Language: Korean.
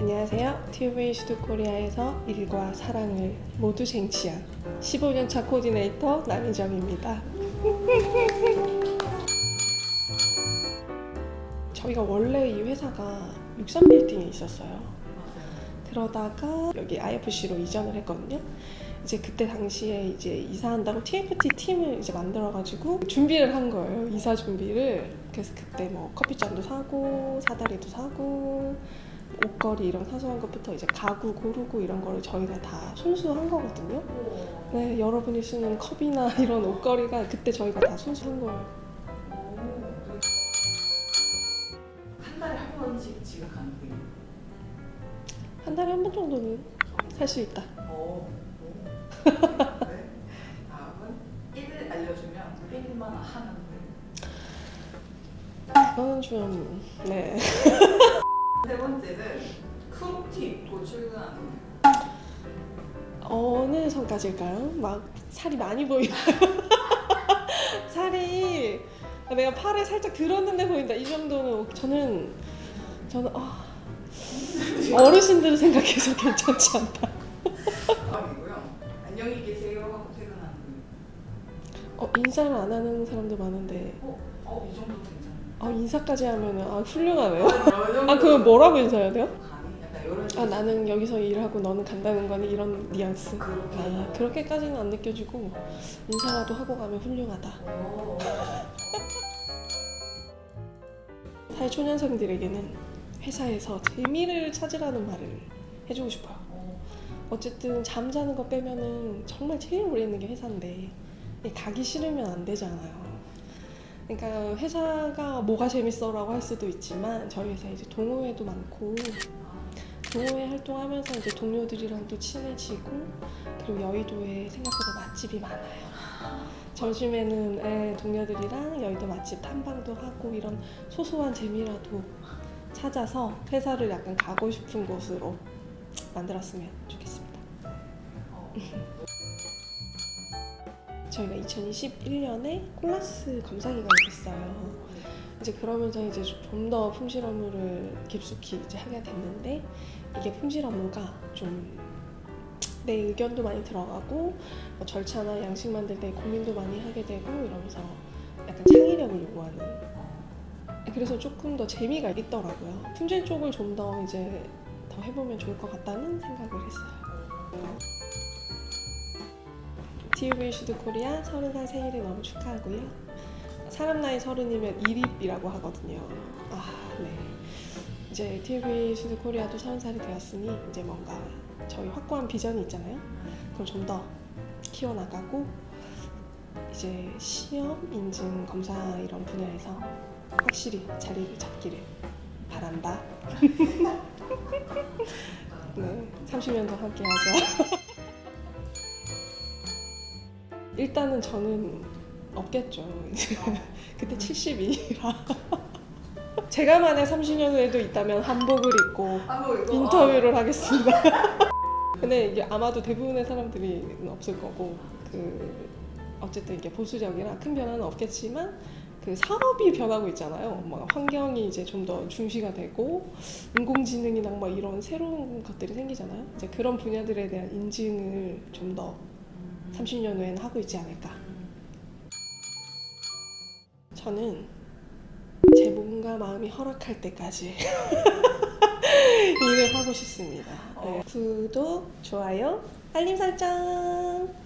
안녕하세요. TV 슈드 코리아에서 일과 사랑을 모두 쟁취한 15년차 코디네이터 남희정입니다. 저희가 원래 이 회사가 63빌딩에 있었어요. 그러다가 여기 IFC로 이전을 했거든요. 이제 그때 당시에 이제 이사한다고 TFT 팀을 이제 만들어가지고 준비를 한 거예요. 이사 준비를. 그래서 그때 뭐 커피잔도 사고 사다리도 사고 옷걸이 이런 사소한 것부터 이제 가구 고르고 이런 거를 저희가 다 손수한 거거든요. 네, 여러분이 쓰는 컵이나 이런 옷걸이가 그때 저희가 다 손수한 거예요. 한 달에 한 번씩 지각하는 게. 한 달에 한 번 정도는 할 수 있다. 어. 네. 다음은 1을 알려주면 1만 하는 거. 그거는 좀 네. 세 번째는 크롭티 입고 출근하는 거. 어느 선까지일까요? 막 살이 많이 보이나요? 살이 내가 팔에 살짝 들었는데 보인다. 이 정도는 저는 저는 아, 어르신들을 생각해서 괜찮지 않다. 아니고 어, 인사를 안 하는 사람도 많은데 어, 어, 이 정도 괜찮아요. 어, 인사까지 하면은 아 훌륭하네요. 아, 아 그거 뭐라고 인사해야 돼요? 가니? 약간 이런. 아 나는 여기서 일하고 너는 간다는 거니 이런 뉘앙스. 그렇게. 아 그렇게까지는 안 느껴지고 인사라도 하고 가면 훌륭하다. 어. 사회 초년생들에게는 회사에서 재미를 찾으라는 말을 해주고 싶어요. 어. 어쨌든 잠자는 거 빼면은 정말 제일 오래 있는 게 회사인데 가기 싫으면 안 되잖아요. 그러니까 회사가 뭐가 재밌어라고 할 수도 있지만 저희 회사 이제 동호회도 많고 동호회 활동하면서 이제 동료들이랑 또 친해지고 그리고 여의도에 생각보다 맛집이 많아요. 점심에는 예, 동료들이랑 여의도 맛집 탐방도 하고 이런 소소한 재미라도 찾아서 회사를 약간 가고 싶은 곳으로 만들었으면 좋겠습니다. 어. 저희가 2021년에 콜라스 검사 기간이 됐어요. 이제 그러면서 이제 좀 더 품질 업무를 깊숙이 이제 하게 됐는데 이게 품질 업무가 좀 내 의견도 많이 들어가고 뭐 절차나 양식 만들 때 고민도 많이 하게 되고 이러면서 약간 창의력을 요구하는 그래서 조금 더 재미가 있더라고요. 품질 쪽을 좀 더 이제 더 해보면 좋을 것 같다는 생각을 했어요. TV 슈드 코리아 30살 생일을 너무 축하하고요. 사람 나이 서른이면 일입이라고 하거든요. 아, 네. 이제 TV 슈드 코리아도 30살이 되었으니 이제 뭔가 저희 확고한 비전이 있잖아요. 그걸 좀더 키워나가고 이제 시험, 인증, 검사 이런 분야에서 확실히 자리를 잡기를 바란다. 네, 30년 더 함께 하자. 일단은 저는 없겠죠. 그때 72라. 제가 만약 30년 후에도 있다면 한복을 입고. 인터뷰를 하겠습니다. 근데 이게 아마도 대부분의 사람들이 없을 거고 그 어쨌든 이게 보수적이라 큰 변화는 없겠지만 그 사업이 변하고 있잖아요. 뭐 환경이 이제 좀 더 중시가 되고 인공지능이나 뭐 이런 새로운 것들이 생기잖아요. 이제 그런 분야들에 대한 인증을 좀더 30년 후에는 하고 있지 않을까. 저는 제 몸과 마음이 허락할 때까지 일을 하고 싶습니다. 네. 구독, 좋아요, 알림 설정.